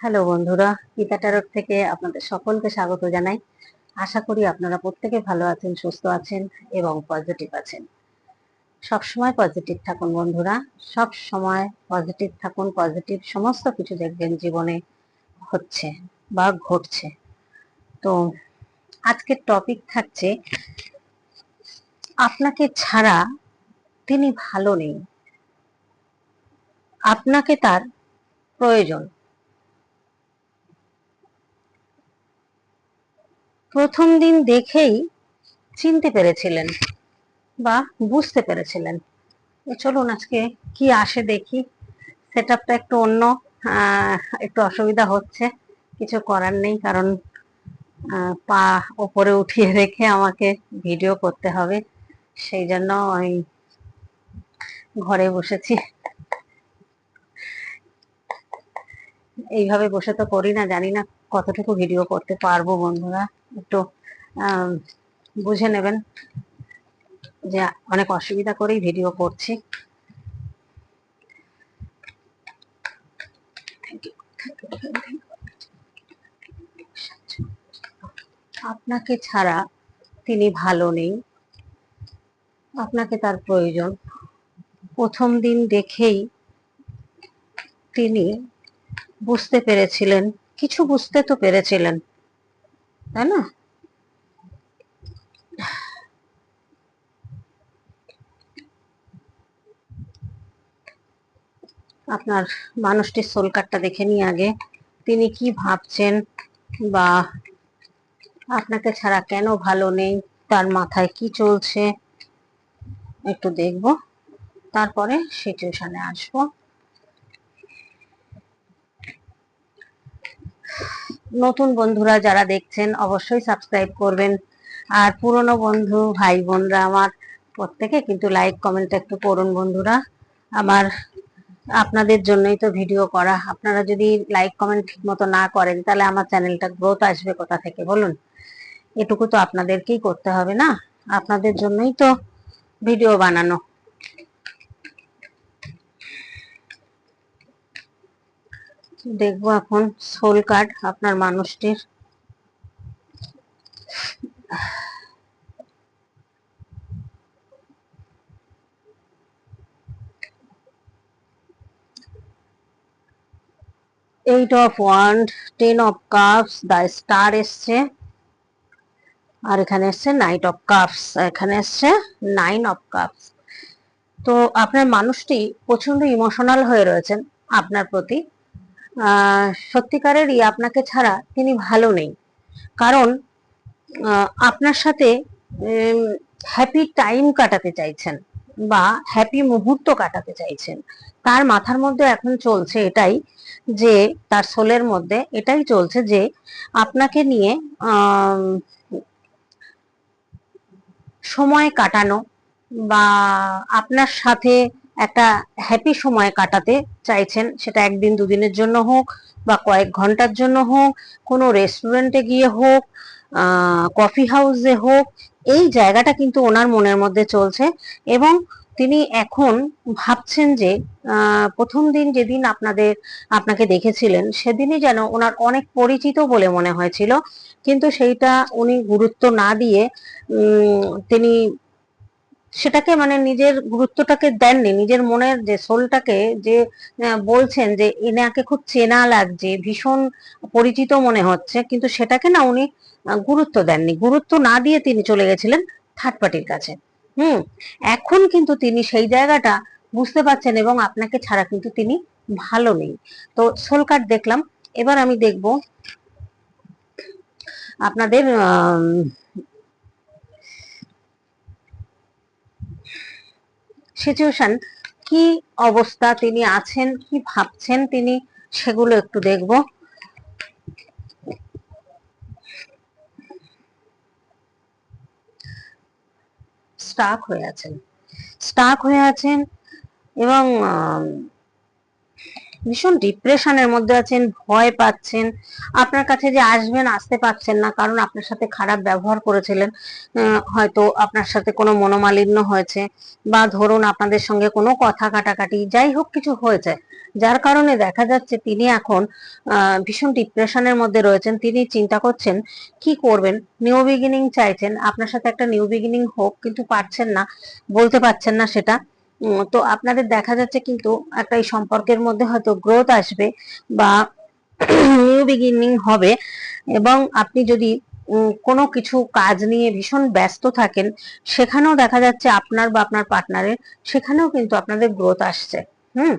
Hello বন্ধুরা, Gita tarot থেকে আপনাদের সকলকে স্বাগত জানাই। আশা করি আপনারা প্রত্যেকে ভালো আছেন, সুস্থ আছেন এবং পজিটিভ আছেন। সব সময় পজিটিভ থাকুন বন্ধুরা, সব সময় পজিটিভ থাকুন পজিটিভ সমস্ত কিছু দেখবেন জীবনে হচ্ছে বা ঘটছে। তো আজকের টপিক থাকছে, আপনাকে ছাড়া তিনি ভালো নেই। আপনাকে তার প্রয়োজন। প্রথম দিন দেখেই চিনতে পেরেছিলেন বা বুঝতে পেরেছিলেন। চলুন আজকে কি আসে দেখি। সেট আপটা একটু অন্য একটু অসুবিধা হচ্ছে, কিছু করার নেই, কারণ পা ওপরে উঠিয়ে রেখে আমাকে ভিডিও করতে হবে। সেই জন্য আমি ঘরে বসেছি। এইভাবে বসে তো করি না, জানি না কতটুকু ভিডিও করতে পারব বন্ধুরা? একটু বুঝে নেবেন যে অনেক অসুবিধা করেই ভিডিও করছি। আপনাকে ছাড়া তিনি ভালো নেই। আপনাকে তার প্রয়োজন। প্রথম দিন দেখেই তিনি বুঝতে পেরেছিলেন কিছু বুঝতে তো পেরেছিলেন, তাই না? আপনার মানুষটির সোল কার্ডটা দেখে নিই আগে। তিনি কি ভাবছেন বা আপনাকে ছাড়া কেন ভালো নেই? তার মাথায় কি চলছে? একটু দেখব। তারপরে সিচুয়েশনে আসব। নতুন বন্ধুরা যারা দেখছেন, অবশ্যই সাবস্ক্রাইব করবেন। আর পুরনো বন্ধু, ভাই বোনরা আমার প্রত্যেকে কিন্তু লাইক কমেন্ট একটু করুন বন্ধুরা। আমার, আপনাদের জন্যই তো ভিডিও করা। আপনারা যদি লাইক কমেন্ট ঠিক মতো না করেন, তাহলে আমার চ্যানেলটা গ্রোথ আসবে কোথা থেকে বলুন? এটুকু তো আপনাদেরকেই করতে হবে না? আপনাদের জন্যই তো ভিডিও বানানো। দেখব এখন সোল কার্ড আপনার মানুষটির। Eight of wand ten of cups the star এসছে। আর এখানে এসছে নাইট অফ কাপস এখানে এসছে নাইন অফ কাপস তো আপনার মানুষটি প্রচণ্ড ইমোশনাল হয়ে রয়েছেন আপনার প্রতি। সত্যিকারেরই আপনাকে ছাড়া তিনি ভালো নেই। কারণ আপনার সাথে হ্যাপি টাইম কাটাতে চাইছেন বা হ্যাপি মুহূর্ত কাটাতে চাইছেন। তার মাথার মধ্যে এখন চলছে এটাই যে, তার সোলের মধ্যে এটাই চলছে যে, আপনাকে নিয়ে সময় কাটানো বা আপনার সাথে একটা হ্যাপি সময় কাটাতে চাইছেন। সেটা একদিন দুদিনের জন্য হোক বা কয়েক ঘণ্টার জন্য হোক, কোনো রেস্টুরেন্টে গিয়ে হোক কফি হাউসে হোক, এই জায়গাটা কিন্তু ওনার মনের মধ্যে চলছে এবং তিনি এখন ভাবছেন যে প্রথম দিন যেদিন আপনাদের, আপনাকে দেখেছিলেন সেদিনই যেন ওনার অনেক পরিচিত বলে মনে হয়েছিল। কিন্তু সেইটা উনি গুরুত্ব না দিয়ে তিনি সেটাকে মানে নিজের গুরুত্বটাকে দেননি, নিজের মনের যে সোলটাকে যে বলছেন যে এনাকে খুব চেনা লাগছে, ভীষণ পরিচিত মনে হচ্ছে, কিন্তু সেটাকে না উনি গুরুত্ব দেননি। গুরুত্ব না দিয়ে তিনি চলে গেছিলেন থার্ড পার্টির কাছে। হুম, এখন কিন্তু তিনি সেই জায়গাটা বুঝতে পারছেন এবং আপনাকে ছাড়া কিন্তু তিনি ভালো নেই। তো সোল কার্ড দেখলাম, এবার আমি দেখব আপনাদের সিচুয়েশন কি অবস্থা, তিনি আছেন, কি ভাবছেন তিনি, সেগুলো একটু দেখব। স্টাক হয়ে আছেন। স্টাক হয়ে আছেন এবং ভীষণ ডিপ্রেশনের মধ্যে আছেন, ভয় পাচ্ছেন। আপনার কাছে যে আসবেন, আসতে পারছেন না, কারণ আপনার সাথে খারাপ ব্যবহার করেছিলেন হয়তো আপনার সাথে কোনো মনোমালিন্য হয়েছে বা ধরুন আপনাদের সঙ্গে কোনো কথা কাটাকাটি, যাই হোক কিছু হয়েছে। যার কারণে দেখা যাচ্ছে তিনি এখন ভীষণ ডিপ্রেশনের মধ্যে রয়েছেন। তিনি চিন্তা করছেন, কি করবেন? নিউ বিগিনিং চাইছেন। আপনার সাথে একটা নিউ বিগিনিং হোক, কিন্তু পারছেন না, বলতে পারছেন না সেটা। তো আপনাদের দেখা যাচ্ছে কিন্তু একটা এই সম্পর্কের মধ্যে হয়তো গ্রোথ আসবে বা নিউ বিগিনিং হবে এবং আপনি যদি কোনো কিছু কাজ নিয়ে ভীষণ ব্যস্ত থাকেন, সেখানেও দেখা যাচ্ছে আপনার বা আপনার পার্টনারের সেখানেও কিন্তু আপনাদের গ্রোথ আসছে, হুম?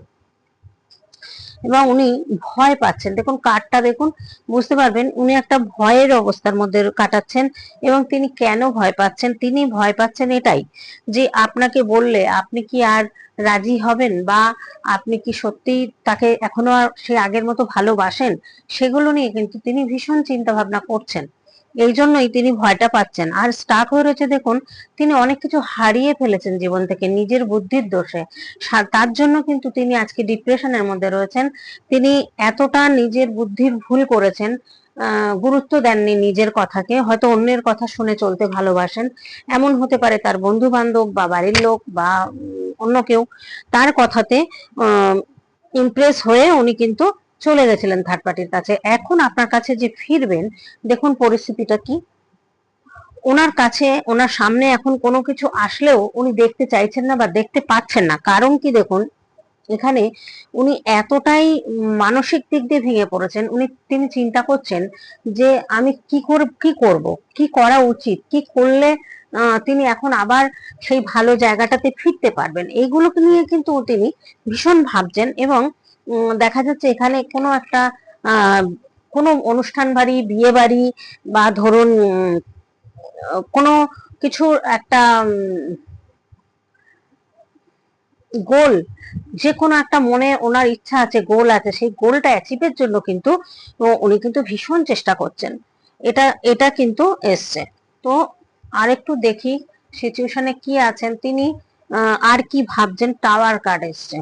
এবং উনি ভয় পাচ্ছেন। দেখুন কার্ডটা দেখুন, বুঝতে পারবেন, উনি একটা ভয়ের অবস্থার মধ্যে কাটাচ্ছেন এবং তিনি কেন ভয় পাচ্ছেন? তিনি ভয় পাচ্ছেন এটাই যে আপনাকে বললে আপনি কি আর রাজি হবেন বা আপনি কি সত্যি তাকে এখনও আর সে আগের মতো ভালোবাসেন? সেগুলো নিয়ে কিন্তু তিনি ভীষণ চিন্তা ভাবনা করছেন। এই জন্যই তিনি ভয়টা পাচ্ছেন। আর স্টাক হয়ে রয়েছে দেখুন, তিনি অনেক কিছু হারিয়ে ফেলেছেন জীবন থেকে, নিজের বুদ্ধির দোষে। তার জন্য কিন্তু তিনি আজকে ডিপ্রেশনের মধ্যে রয়েছেন। তিনি এতটা নিজের বুদ্ধির ভুল করেছেন গুরুত্ব দেননি নিজের কথাকে, হয়তো অন্যের কথা শুনে চলতে ভালোবাসেন। এমন হতে পারে তার বন্ধু বান্ধব বা বাড়ির লোক বা অন্য কেউ, তার কথাতে ইমপ্রেস হয়ে উনি কিন্তু চলে গেছিলেন থার্ড পার্টির কাছে। এখন আপনার কাছে যে ফিরবেন, দেখুন পরিস্থিতিটা কি। ওনার কাছে, ওনার সামনে এখন কোনো কিছু আসলেও উনি দেখতে চাইছেন না বা দেখতে পাচ্ছেন না। কারণ কি দেখুন, এখানে উনি এতটাই মানসিক দিক দিয়ে ভেঙে পড়েছেন। উনি, তিনি চিন্তা করছেন যে আমি কি করে কি করব, কি করা উচিত, কি করলে তিনি এখন আবার সেই ভালো জায়গাটাতে ফিরতে পারবেন। এইগুলোকে নিয়ে কিন্তু তিনি ভীষণ ভাবছেন এবং দেখা যাচ্ছে এখানে কোনো একটা কোনো অনুষ্ঠান বাড়ি, বিয়ে বাড়ি বা ধরুন কোনো কিছুর একটা গোল, যে কোনো একটা মনে ওনার ইচ্ছা আছে, গোল আছে, সেই গোলটা অ্যাচিভের জন্য কিন্তু উনি কিন্তু ভীষণ চেষ্টা করছেন। এটা এটা কিন্তু এসছে। তো আরেকটু দেখি সিচুয়েশনে কি আছেন তিনি আর কি ভাবছেন টাওয়ার কার্ড এসছে।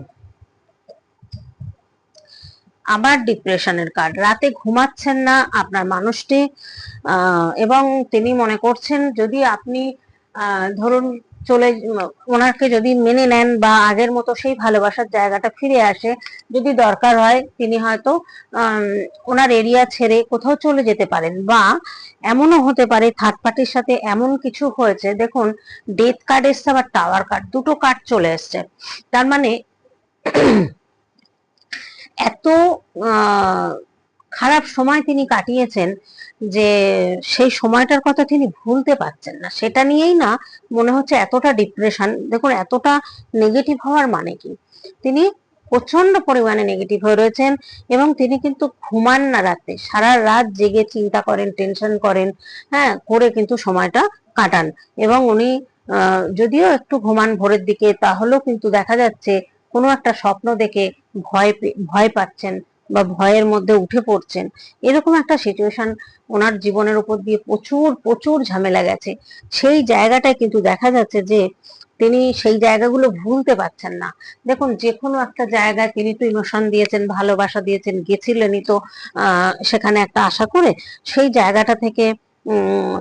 আবার ডিপ্রেশনের কার্ড। রাতে ঘুমাচ্ছেন না আপনার মানুষটি এবং তিনি মনে করছেন যদি আপনি ধরুন চলে, ওনাকে যদি মেনে নেন বা আগের মতো সেই ভালোবাসার জায়গাটা ফিরে আসে, যদি দরকার হয় তিনি হয়তো ওনার এরিয়া ছেড়ে কোথাও চলে যেতে পারেন বা এমনও হতে পারে থার্ড পার্টির সাথে এমন কিছু হয়েছে। দেখুন ডেথ কার্ড এসছে আবার টাওয়ার কার্ড দুটো কার্ড চলে এসছে। তার মানে এত খারাপ সময় তিনি কাটিয়েছেন যে সেই সময়টার কথা তিনি ভুলতে পারছেন না। সেটা নিয়েই না মনে হচ্ছে এতটা ডিপ্রেশন দেখুন এতটা নেগেটিভ হওয়ার মানে কি? তিনি প্রচণ্ড পরিমাণে নেগেটিভ হয়ে রয়েছেন এবং তিনি কিন্তু ঘুমান না রাতে, সারা রাত জেগে চিন্তা করেন টেনশন করেন হ্যাঁ করে কিন্তু সময়টা কাটান। এবং উনি যদিও একটু ঘুমান ভোরের দিকে, তাহলেও কিন্তু দেখা যাচ্ছে কোনো একটা স্বপ্ন দেখে ভয় ভয় পাচ্ছেন বা ভয়ের মধ্যে উঠে পড়ছেন, এরকম একটা সিচুয়েশন ওনার জীবনের উপর দিয়ে প্রচুর প্রচুর ঝামেলা গেছে। সেই জায়গাটায় কিন্তু দেখা যাচ্ছে যে তিনি সেই জায়গাগুলো ভুলতে পারছেন না। দেখুন যে কোনো একটা জায়গায় তিনি তো ইমোশন দিয়েছেন, ভালোবাসা দিয়েছেন, গেছিলেনই তো সেখানে একটা আশা করে সেই জায়গাটা থেকে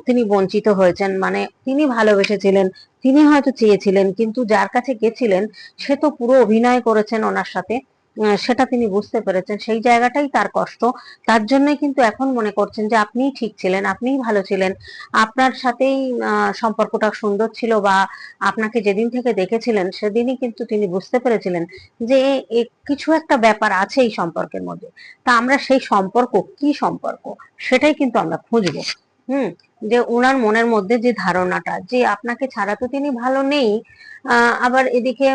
তিনি বঞ্চিত হয়েছেন। মানে তিনি ভালোবেসেছিলেন, তিনি হয়তো চেয়েছিলেন, কিন্তু যার কাছে গেছিলেন, সে তো পুরো অভিনয় করেছেন ওনার সাথে। সেটা তিনি বুঝতে পেরেছেন। সেই জায়গাটাই তার কষ্ট। তার জন্যই কিন্তু এখন মনে করছেন যে আপনিই ঠিক ছিলেন, আপনিই ভালো ছিলেন। আপনার সাথেই সম্পর্কটা সুন্দর ছিল বা আপনাকে যেদিন থেকে দেখেছিলেন, সেদিনই কিন্তু তিনি বুঝতে পেরেছিলেন যে কিছু একটা ব্যাপার আছে এই সম্পর্কের মধ্যে। তা আমরা সেই সম্পর্ক কি সম্পর্ক? সেটাই কিন্তু আমরা খুঁজবো। হুম, যে ওনার মনের মধ্যে যে ধারণাটা, যে আপনাকে ছাড়া তো তিনি ভালো নেই আবার এদিকে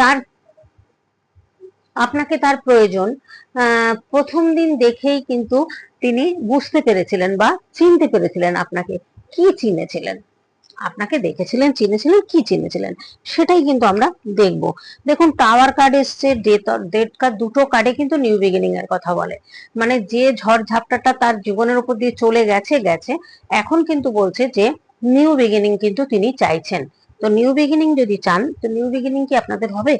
তার, আপনাকে তার প্রয়োজন প্রথম দিন দেখেই কিন্তু তিনি বুঝতে পেরেছিলেন বা চিনতে পেরেছিলেন আপনাকে, কি চিনেছিলেন? আপনাকে দেখেছিলেন, চিনেছিলেন, কি চিনেছিলেন? সেটাই কিন্তু আমরা দেখব। দেখুন টাওয়ার কার্ড এসছে ডেথ ডেট কার্ড দুটো কার্ডে কিন্তু নিউ বিগিনিং এর কথা বলে। মানে যে ঝড় ঝাপটাটা তার জীবনের উপর দিয়ে চলে গেছে গেছে, এখন কিন্তু বলছে যে নিউ বিগিনিং কিন্তু তিনি চাইছেন। তো নিউ বিগিনিং যদি চান, তো নিউ বিগিনিং কি আপনাদের হবে?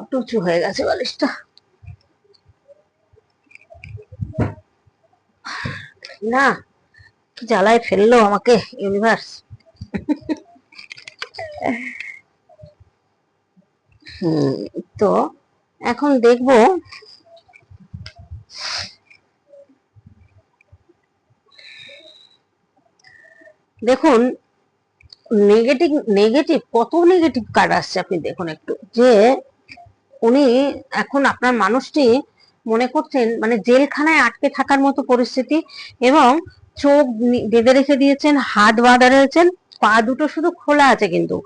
অটুচু হয়ে গেছে বালিশটা। না, কি জ্বালায় ফেলল আমাকে ইউনিভার্স তো এখন দেখব। দেখুন নেগেটিভ নেগেটিভ কত নেগেটিভ কার্ড আসছে আপনি দেখুন একটু। যে উনি এখন আপনার মানুষটি মনে করছেন মানে জেলখানায় আটকে থাকার মতো পরিস্থিতি এবং চোখ বেঁধে রেখে দিয়েছেন, হাত বাঁধা রয়েছেন, পা দুটো শুধু খোলা আছে কিন্তু।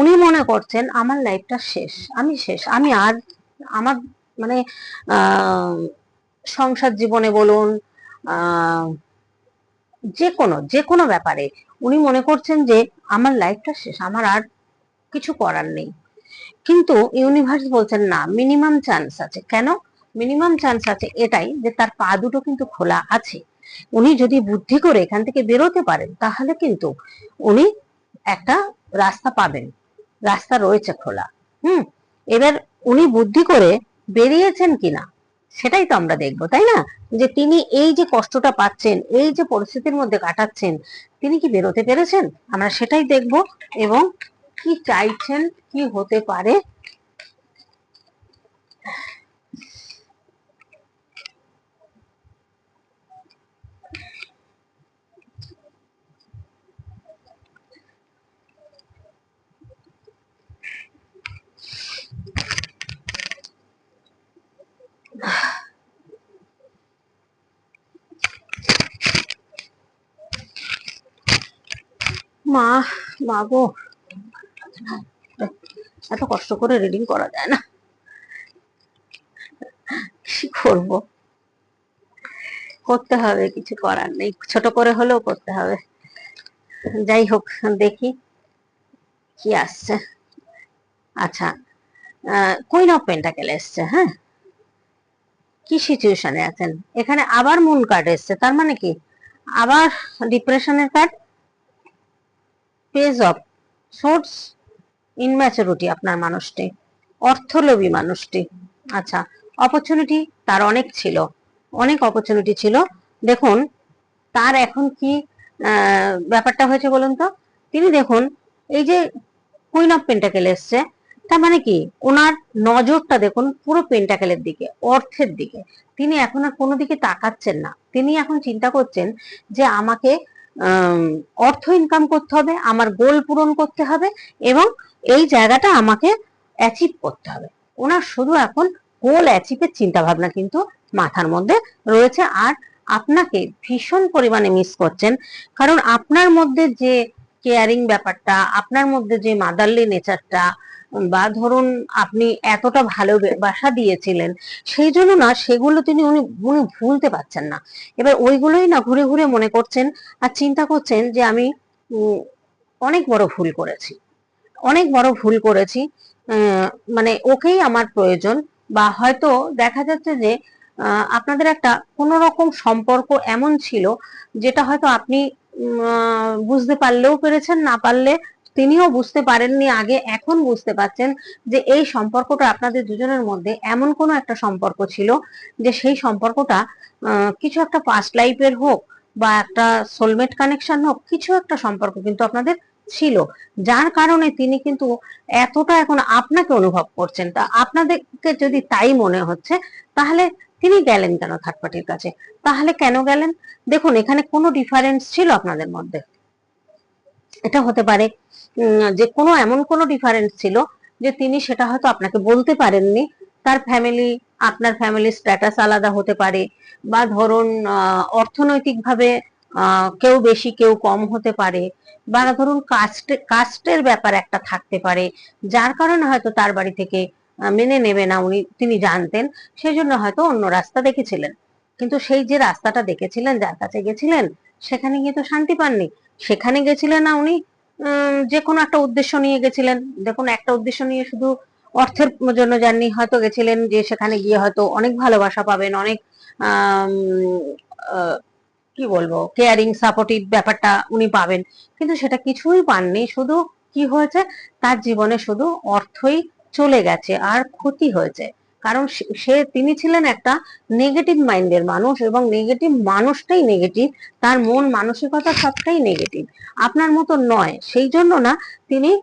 উনি মনে করছেন, আমার লাইফটা শেষ, আমি শেষ, আমি আর, আমার মানে সংসার জীবনে বলুন যে কোনো যে কোনো ব্যাপারে উনি মনে করছেন যে, আমার লাইফটা শেষ, আমার আর কিছু করার নেই। কিন্তু ইউনিভার্স বলছেন, না, মিনিমাম চান্স আছে। কেন? মিনিমাম চান্স আছে এটাই যে তার পা দুটো কিন্তু খোলা আছে। উনি যদি বুদ্ধি করে এখান থেকে বেরোতে পারেন, তাহলে কিন্তু উনি একটা রাস্তা পাবেন। রাস্তা রয়েছে খোলা। হুম? এবার উনি বুদ্ধি করে বেরিয়েছেন কিনা, সেটাই তো আমরা দেখব, তাই না? যে তিনি এই যে কষ্টটা পাচ্ছেন, এই যে পরিস্থিতির মধ্যে কাটাচ্ছেন, তিনি কি বেরোতে পেরেছেন? আমরা সেটাই দেখব এবং কি চাইছেন, কি হতে পারে। মা মা গো এত কষ্ট করে রিডিং করা যায় না। কি করব? করতে হবে, কিছু করার নেই। ছোট করে হলেও করতে হবে। যাই হোক, দেখি কি আসছে। আচ্ছা কুইন অফ পেন্টাকেল এসছে হ্যাঁ? কি সিচুয়েশনে আছেন? এখানে আবার মুন কার্ড এসছে, তার মানে কি? আবার ডিপ্রেশনের card page of swords immaturity আপনার মানুষটি অর্থলোভী মানুষটি। আচ্ছা অপরচুনিটি তার অনেক ছিল অনেক অপরচুনিটি ছিল। দেখুন তার এখন কি ব্যাপারটা হয়েছে বলুন তো? তিনি দেখুন এই যে কুইন অফ পেন্টাকেল এসছে তার মানে কি? ওনার নজরটা দেখুন পুরো পেন্টাকেলের দিকে অর্থের দিকে। তিনি এখন আর কোনো দিকে তাকাচ্ছেন না। তিনি এখন চিন্তা করছেন যে আমাকে আম, অর্থ ইনকাম করতে হবে, আমার গোল পূরণ করতে হবে এবং এই জায়গাটা আমাকে অ্যাচিভ করতে হবে। ওনার শুধু এখন গোল অ্যাচিভের চিন্তা ভাবনা কিন্তু মাথার মধ্যে রয়েছে। আর আপনাকে ভীষণ পরিমাণে মিস করছেন। কারণ আপনার মধ্যে যে কেয়ারিং ব্যাপারটা, আপনার মধ্যে যে মাদারলি নেচারটা বা ধরুন আপনি এতটা ভালোবাসা দিয়েছিলেন, সেই জন্য না সেগুলো তিনি উনি উনি ভুলতে পারছেন না। এবার ওইগুলোই না ঘুরে ঘুরে মনে করছেন আর চিন্তা করছেন যে আমি অনেক বড় ভুল করেছি। অনেক বড় ভুল করেছি মানে ওকেই আমার প্রয়োজন, বা হয়তো দেখা যাচ্ছে যে আপনাদের একটা কোনো রকম সম্পর্ক এমন ছিল, যেটা হয়তো আপনি বুঝতে পারলেও পেরেছেন, না পারলে তিনিও বুঝতে পারেননি, আগে এখন বুঝতে পারছেন যে এই সম্পর্কটা আপনাদের দুজনের মধ্যে এমন কোনো একটা সম্পর্ক ছিল যে সেই সম্পর্কটা কিছু একটা পাস্ট লাইফের হোক বা একটা সোলমেট কানেকশন হোক, কিছু একটা সম্পর্ক কিন্তু আপনাদের ছিল। যার কারণে তিনি কিন্তু এতটা এখন আপনাকে অনুভব করছেন। তা আপনাদেরকে যদি তাই মনে হচ্ছে, তাহলে তিনি গেলেন কেন থার্ড পার্টির কাছে? তাহলে কেন গেলেন? দেখুন, এখানে কোনো ডিফারেন্স ছিল আপনাদের মধ্যে। এটা হতে পারে যে কোনো এমন কোনো ডিফারেন্স ছিল যে তিনি সেটা হয়তো আপনাকে বলতে পারেননি। তার ফ্যামিলি আপনার ফ্যামিলি স্ট্যাটাস আলাদা হতে পারে বা ধরুন অর্থনৈতিকভাবে কেউ বেশি, কেউ কম হতে পারে বা ধরুন কাস্ট কাস্টের ব্যাপার একটা থাকতে পারে। যার কারণে হয়তো তার বাড়ি থেকে মেনে নেবে না উনি, তিনি জানতেন সেই জন্য হয়তো অন্য রাস্তা দেখেছিলেন। কিন্তু সেই যে রাস্তাটা দেখেছিলেন, যার কাছে গেছিলেন, সেখানে গিয়ে তো শান্তি পাননি। সেখানে গেছিলেন না উনি যে কোনো একটা উদ্দেশ্য নিয়ে গেছিলেন। দেখুন, একটা উদ্দেশ্য নিয়ে শুধু অর্থের জন্য যাননি হয়তো গেছিলেন, যে সেখানে গিয়ে হয়তো অনেক ভালোবাসা পাবেন, অনেক কি বলব কেয়ারিং সাপোর্টিভ ব্যাপারটা উনি পাবেন। কিন্তু সেটা কিছুই পাননি। শুধু কি হয়েছে? তার জীবনে শুধু অর্থই চলে গেছে, আর ক্ষতি হয়েছে। কারণ সে- তিনি ছিলেন একটা নেগেটিভ মাইন্ডের মানুষ এবং নেগেটিভ মানুষটাই নেগেটিভ তার মন মানসিকতা সবটাই নেগেটিভ আপনার মতো নয়। সেই জন্য না, তিনি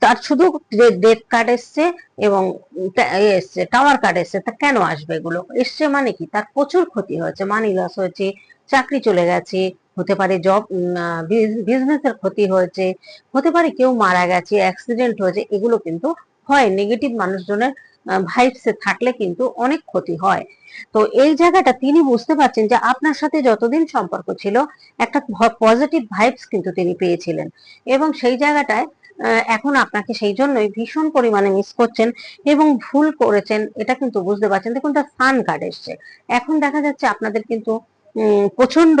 তার শুধু ডেট কার্ড এসছে এবং এসছে টাওয়ার কার্ড এসছে, তা কেন আসবে এগুলো? এসছে মানে কি? তার প্রচুর ক্ষতি হয়েছে মানি লস হয়েছে, চাকরি চলে গেছে হতে পারে জব বিজনেসের ক্ষতি হয়েছে, হতে পারে কেউ মারা গেছে অ্যাক্সিডেন্ট হয়েছে, এগুলো কিন্তু হয়। নেগেটিভ মানুষজনের ভাইবসে থাকলে কিন্তু অনেক ক্ষতি হয়। তো এই জায়গাটা তিনি বুঝতে পারছেন যে আপনার সাথে যতদিন সম্পর্ক ছিল, একটা পজিটিভ ভাইবস কিন্তু তিনি পেয়েছিলেন। এবং সেই জায়গাটায় এখন আপনাকে সেই জন্যই ভীষণ পরিমাণে মিস করছেন এবং ভুল করেছেন, এটা কিন্তু বুঝতে পারছেন। দেখুন তার সান কার্ড এসছে। এখন দেখা যাচ্ছে আপনাদের কিন্তু প্রচণ্ড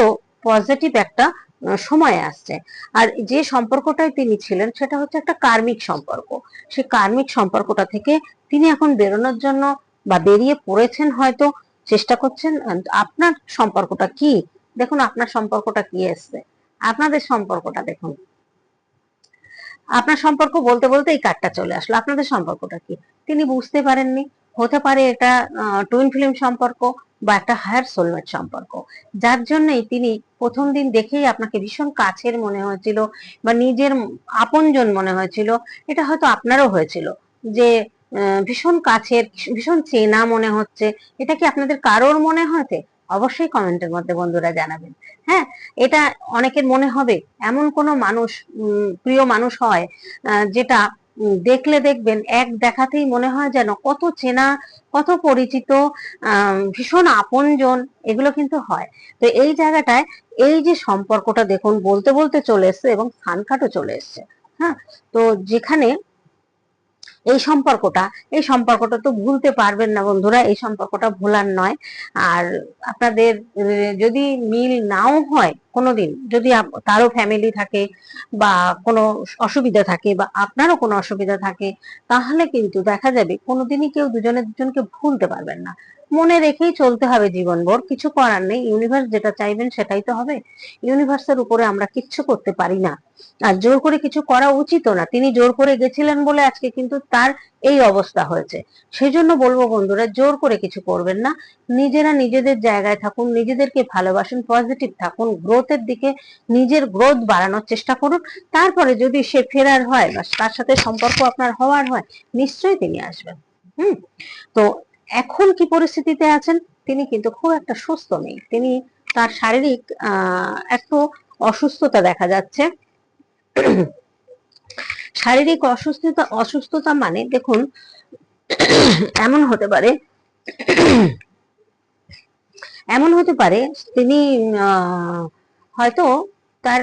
পজিটিভ একটা সময় আসছে। আর যে সম্পর্কটাই তিনি ছিলেন, সেটা হচ্ছে একটা কার্মিক সম্পর্ক। সেই কার্মিক সম্পর্কটা থেকে তিনি এখন বেরোনোর জন্য বা বেরিয়ে পড়েছেন হয়তো, চেষ্টা করছেন আপনার সম্পর্কটা কি? দেখুন, আপনার সম্পর্কটা কি এসছে? আপনাদের সম্পর্কটা দেখুন। আপনার সম্পর্ক বলতে বলতে এই কার্ডটা চলে আসলো। আপনাদের সম্পর্কটা কি? তিনি বুঝতে পারেননি। হতে পারে এটা টুইন ফিল্ম সম্পর্ক বা একটা হায়ার সোলমেট সম্পর্ক। যার জন্যই তিনি প্রথম দিন দেখেই আপনাকে ভীষণ কাছের মনে হয়েছিল বা নিজের আপনজন মনে হয়েছিল। এটা হয়তো আপনারও হয়েছিল যে ভীষণ কাছের, ভীষণ চেনা মনে হচ্ছে। এটা কি আপনাদের কারোর মনে হয়েছে? অবশ্যই কমেন্টের মধ্যে বন্ধুরা জানাবেন। হ্যাঁ এটা অনেকের মনে হবে। এমন কোনো মানুষ প্রিয় মানুষ হয় যেটা দেখলে দেখবেন, এক দেখাতেই মনে হয় যেন কত চেনা, কত পরিচিত ভীষণ আপনজন, এগুলো কিন্তু হয়। তো এই জায়গাটায় এই যে সম্পর্কটা দেখুন, বলতে বলতে চলে এসছে এবং স্থানকাটও চলে এসছে। হ্যাঁ? তো যেখানে এই সম্পর্কটা এই সম্পর্কটা তো ভুলতে পারবেন না বন্ধুরা, এই সম্পর্কটা ভোলার নয়। আর আপনাদের যদি মিল নাও হয় কোনোদিন, যদি তারও ফ্যামিলি থাকে বা কোনো অসুবিধা থাকে বা আপনারও কোনো অসুবিধা থাকে, তাহলে কিন্তু দেখা যাবে কোনোদিনই কেউ দুজনে দুজনকে ভুলতে পারবেন না। মনে রেখেই চলতে হবে জীবনভর, কিছু করার নেই ইউনিভার্স যেটা চাইবেন সেটাই তো হবে। ইউনিভার্সের উপরে আমরা কিচ্ছু করতে পারি না। আর জোর করে কিছু করা উচিত না। তিনি জোর করে গেছিলেন বলে আজকে কিন্তু তার এই অবস্থা হয়েছে। সেই জন্য বলব বন্ধুরা, জোর করে কিছু করবেন না। নিজেরা নিজেদের জায়গায় থাকুন, নিজেদেরকে ভালোবাসুন পজিটিভ থাকুন গ্রোথের দিকে নিজের গ্রোথ বাড়ানোর চেষ্টা করুন। তারপরে যদি সে ফেরার হয় বা তার সাথে সম্পর্ক আপনার হওয়ার হয়, নিশ্চয়ই তিনি আসবেন। হুম? তো এখন কি পরিস্থিতিতে আছেন? তিনি কিন্তু খুব একটা সুস্থ নেই। তিনি তার শারীরিক, আহ একটু অসুস্থতা দেখা যাচ্ছে। শারীরিক অসুস্থতা অসুস্থতা মানে দেখুন, এমন হতে পারে, এমন হতে পারে, তিনি হয়তো তার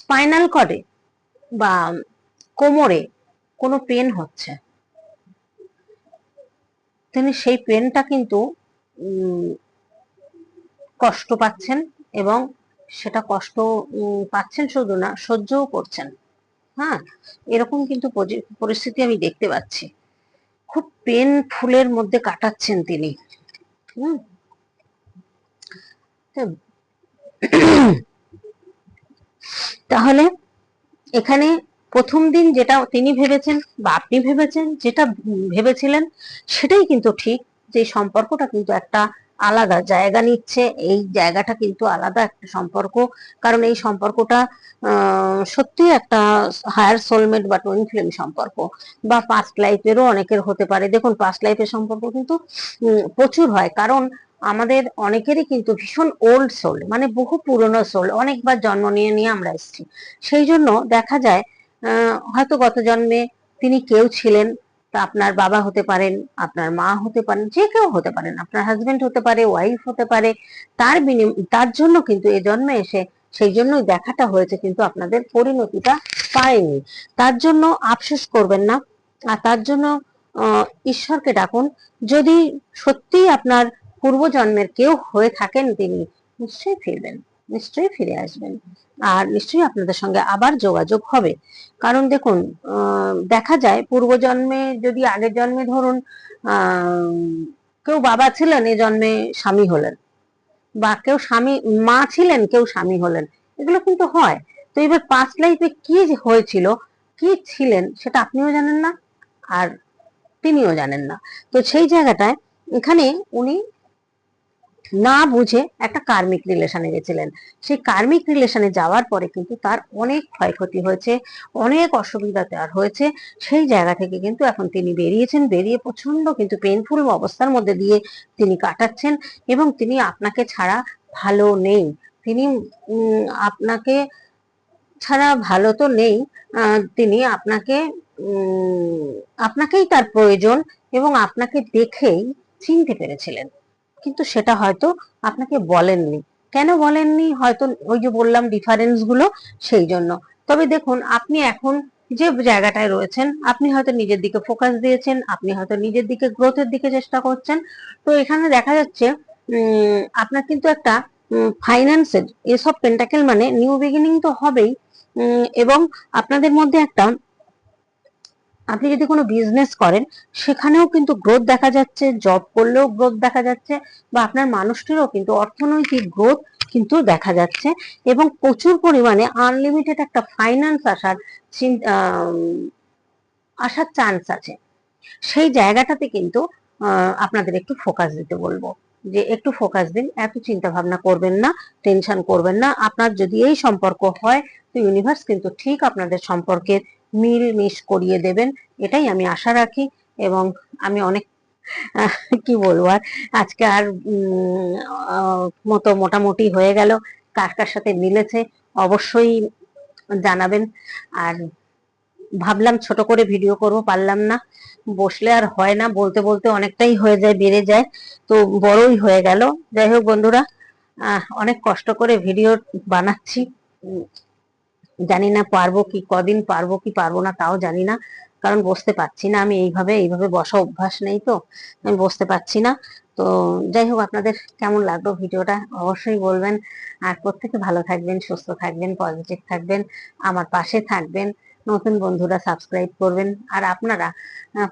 স্পাইনাল কর্ডে বা কোমরে কোনো পেন হচ্ছে। তিনি সেই পেনটা কিন্তু কষ্ট পাচ্ছেন এবং সেটা কষ্ট পাচ্ছেন শুধু না, সহ্যও করছেন। হ্যাঁ এরকম কিন্তু পরিস্থিতি আমি দেখতে পাচ্ছি। খুব পেন ফুলের মধ্যে কাটাচ্ছেন তিনি। হুম। তাহলে এখানে প্রথম দিন যেটা তিনি ভেবেছেন বা আপনি ভেবেছেন, যেটা ভেবেছিলেন, সেটাই কিন্তু ঠিক যে সম্পর্কটা কিন্তু একটা আলাদা জায়গা নিচ্ছে। এই জায়গাটা কিন্তু আলাদা একটা সম্পর্ক। কারণ এই সম্পর্কটা সত্যি একটা হায়ার সোলমেট বা টুইন ফ্লেম সম্পর্ক। বা পাস্ট লাইফেরও অনেকের হতে পারে। দেখুন পাস্ট লাইফের সম্পর্ক কিন্তু প্রচুর হয়। কারণ আমাদের অনেকেরই কিন্তু ভীষণ ওল্ড সোল মানে বহু পুরনো সোল অনেকবার জন্ম নিয়ে নিয়ে আমরা এসেছি। সেই জন্য দেখা যায় হয়তো গত জন্মে তিনি কেউ ছিলেন, তা আপনার বাবা হতে পারেন, আপনার মা হতে পারেন, যে কেউ হতে পারেন, আপনার হাজবেন্ড হতে পারে ওয়াইফ হতে পারে, তার তার জন্য কিন্তু এ জন্মে এসে সেই জন্যই দেখাটা হয়েছে, কিন্তু আপনাদের পরিণতিটা পায়নি। তার জন্য আফসোস করবেন না, আর তার জন্য ঈশ্বরকে ডাকুন, যদি সত্যিই আপনার পূর্বজন্মের কেউ হয়ে থাকেন তিনি, নিশ্চয়ই ফিরবেন। নিশ্চয়ই ফিরে আসবেন। আর নিশ্চয়ই আপনাদের সঙ্গে আবার যোগাযোগ হবে। কারণ দেখুন দেখা যায় পূর্বজন্মে যদি আগের জন্মে ধরুন কেউ বাবা ছিলেন, এ জন্মে স্বামী হলেন। বা কেউ স্বামী, মা ছিলেন, কেউ স্বামী হলেন। এগুলো কিন্তু হয়। তো এবার পাস্ট লাইফে কি হয়েছিল, কি ছিলেন, সেটা আপনিও জানেন না, আর তিনিও জানেন না। তো সেই জায়গাটায় এখানে উনি না বুঝে একটা কার্মিক রিলেশনে গেছিলেন। সেই কার্মিক রিলেশনে যাওয়ার পরে কিন্তু তার অনেক ক্ষয়ক্ষতি হয়েছে, অনেক অসুবিধা তার হয়েছে। সেই জায়গা থেকে কিন্তু এখন তিনি বেরিয়েছেন, বেরিয়ে প্রচণ্ড কিন্তু পেনফুল অবস্থার মধ্যে দিয়ে তিনি কাটাচ্ছেন এবং তিনি আপনাকে ছাড়া ভালো নেই। তিনি আপনাকে ছাড়া ভালো তো নেই তিনি আপনাকে আপনাকেই তার প্রয়োজন এবং আপনাকে দেখেই চিনতে পেরেছিলেন। কিন্তু সেটা হয়তো আপনাকে বলেননি। কেন বলেননি? হয়তো ওই যে বললাম ডিফারেন্সগুলো, সেই জন্য। তবে দেখুন, আপনি এখন যে জায়গাটায় রয়েছেন, আপনি হয়তো নিজের দিকে ফোকাস দিয়েছেন, আপনি হয়তো নিজের দিকে গ্রোথের দিকে চেষ্টা করছেন। তো এখানে দেখা যাচ্ছে আপনার কিন্তু একটা ফাইন্যান্সের এসব পেন্টাকেল মানে নিউ বিগিনিং তো হবেই। এবং আপনাদের মধ্যে একটা আপনি যদি কোনো বিজনেস করেন, সেখানেও কিন্তু গ্রোথ দেখা যাচ্ছে জব করলেও গ্রোথ দেখা যাচ্ছে বা আপনার মানুষটিরও কিন্তু অর্থনৈতিক গ্রোথ কিন্তু দেখা যাচ্ছে এবং প্রচুর পরিমাণে আনলিমিটেড একটা ফাইন্যান্স আসার আসার চান্স আছে। সেই জায়গাটাতে কিন্তু আপনাদের একটু ফোকাস দিতে বলব। যে একটু ফোকাস দিন, এত চিন্তা ভাবনা করবেন না টেনশন করবেন না। আপনার যদি এই সম্পর্ক হয়, তো ইউনিভার্স কিন্তু ঠিক আপনাদের সম্পর্কের মিল মিশ করিয়ে দেবেন। এটাই আমি আশা রাখি এবং আমি অনেক, কি বলব আর, আজকে আর মতো মোটামুটি হয়ে গেল। কার কার সাথে মিলেছে অবশ্যই জানাবেন। আর ভাবলাম ছোট করে ভিডিও করব, পারলাম না। বসলে আর হয় না, বলতে বলতে অনেকটাই হয়ে যায়, বেড়ে যায়। তো বড়ই হয়ে গেল। যাই হোক বন্ধুরা অনেক কষ্ট করে ভিডিও বানাচ্ছি। জানি না পারব কি, কদিন পারব কি পারব না তাও জানি না কারণ বসতে পারছি না, আমি এইভাবে এইভাবে বসা অভ্যাস নেই তো, আমি বসতে পারছি না। তো যাই হোক, আপনাদের কেমন লাগল ভিডিওটা অবশ্যই বলবেন। আর প্রত্যেকে ভালো থাকবেন, সুস্থ থাকবেন পজিটিভ থাকবেন, আমার পাশে থাকবেন, নতুন বন্ধুরা সাবস্ক্রাইব করবেন। আর আপনারা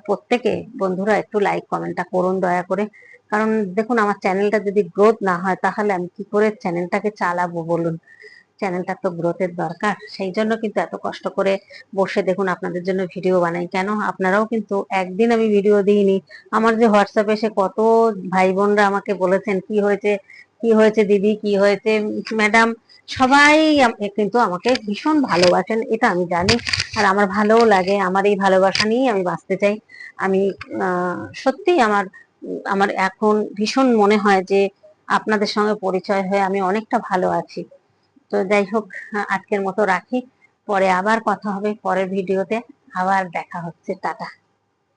প্রত্যেকে বন্ধুরা একটু লাইক কমেন্টটা করুন দয়া করে। কারণ দেখুন, আমার চ্যানেলটা যদি গ্রোথ না হয়, তাহলে আমি কি করে চ্যানেলটাকে চালাবো বলুন? চ্যানেলটা তো গ্রোথের দরকার। সেই জন্য কিন্তু এত কষ্ট করে বসে দেখুন আপনাদের জন্য ভিডিও বানাই। কেন? আপনারাও কিন্তু একদিন আমি ভিডিও দিইনি। আমার যে হোয়াটসঅ্যাপে এসে কত ভাই বোনরা আমাকে বলেছেন কি হয়েছে? কি হয়েছে দিদি? কি হয়েছে? ম্যাডাম সবাই কিন্তু আমাকে ভীষণ ভালোবাসেন এটা আমি জানি। আর আমার ভালোও লাগে আমার এই ভালোবাসা নিয়েই আমি বাঁচতে চাই। আমি আহ, সত্যিই আমার আমার এখন ভীষণ মনে হয় যে আপনাদের সঙ্গে পরিচয় হয়ে আমি অনেকটা ভালো আছি। তো যাই হোক, আজকের মতো রাখি। পরে আবার কথা হবে পরের ভিডিওতে আবার দেখা হচ্ছে, টাটা।